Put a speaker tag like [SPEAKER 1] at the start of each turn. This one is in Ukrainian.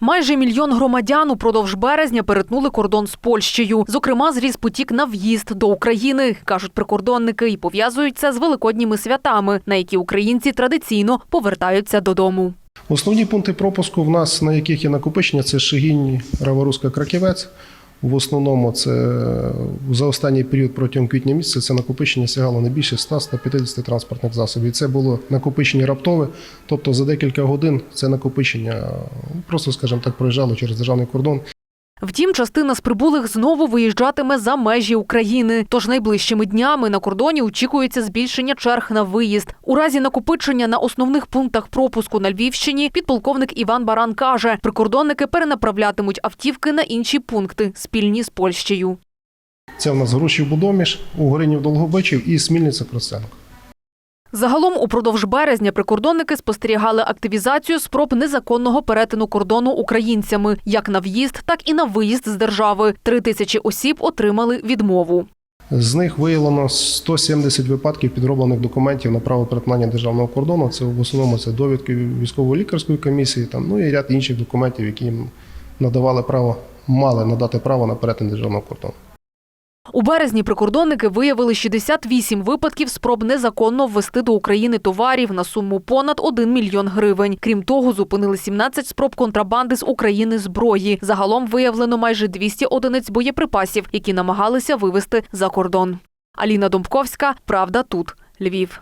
[SPEAKER 1] Майже мільйон громадян упродовж березня перетнули кордон з Польщею. Зокрема, зріс потік на в'їзд до України, кажуть прикордонники, і пов'язують це з великодніми святами, на які українці традиційно повертаються додому.
[SPEAKER 2] Основні пункти пропуску в нас, на яких є накопичення, це Шигінь, Раворуска, Краківець. В основному це за останній період протягом квітня місяця це накопичення сягало не більше 100-150 транспортних засобів. І це було накопичення раптове, тобто за декілька годин це накопичення е, просто, скажімо так, проїжджало через державний кордон.
[SPEAKER 1] Втім, частина з прибулих знову виїжджатиме за межі України. Тож найближчими днями на кордоні очікується збільшення черг на виїзд. У разі накопичення на основних пунктах пропуску на Львівщині підполковник Іван Баран каже, прикордонники перенаправлятимуть автівки на інші пункти спільні з Польщею.
[SPEAKER 2] Це в нас Грушів Будоміш, Угоринів Долгобичів і Смільниця Кросенко.
[SPEAKER 1] Загалом упродовж березня прикордонники спостерігали активізацію спроб незаконного перетину кордону українцями як на в'їзд, так і на виїзд з держави. Три тисячі осіб отримали відмову.
[SPEAKER 2] З них виявлено 170 випадків підроблених документів на право перетинання державного кордону. Це в основному це довідки військово-лікарської комісії, там ну і ряд інших документів, які їм надавали право, мали надати право на перетин державного кордону.
[SPEAKER 1] У березні прикордонники виявили 68 випадків спроб незаконно ввести до України товарів на суму понад 1 мільйон гривень. Крім того, зупинили 17 спроб контрабанди з України зброї. Загалом виявлено майже 200 одиниць боєприпасів, які намагалися вивезти за кордон. Аліна Домбковська, Правда тут, Львів.